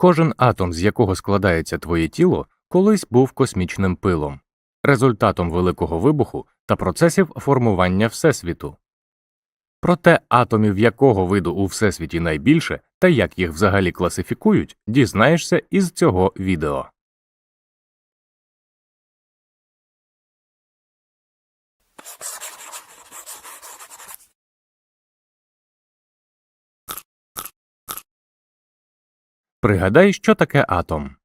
Кожен атом, з якого складається твоє тіло, колись був космічним пилом, результатом великого вибуху та процесів формування Всесвіту. Проте атомів якого виду у Всесвіті найбільше та як їх взагалі класифікують, дізнаєшся із цього відео. Пригадай, що таке атом.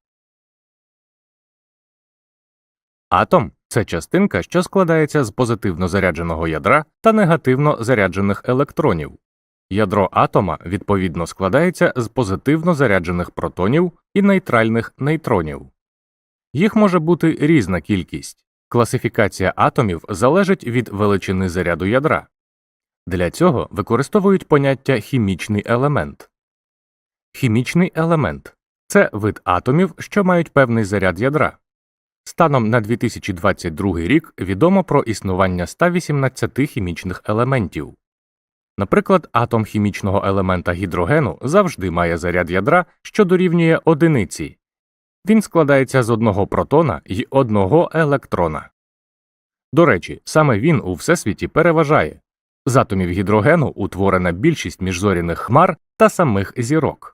Атом це частинка, що складається з позитивно зарядженого ядра та негативно заряджених електронів. Ядро атома відповідно складається з позитивно заряджених протонів і нейтральних нейтронів. Їх може бути різна кількість. Класифікація атомів залежить від величини заряду ядра. Для цього використовують поняття хімічний елемент. Хімічний елемент це вид атомів, що мають певний заряд ядра. Станом на 2022 рік відомо про існування 118 хімічних елементів. Наприклад, атом хімічного елемента гідрогену завжди має заряд ядра, що дорівнює одиниці. Він складається з одного протона і одного електрона. До речі, саме він у всесвіті переважає. З атомів гідрогену утворена більшість міжзоряних хмар та самих зірок.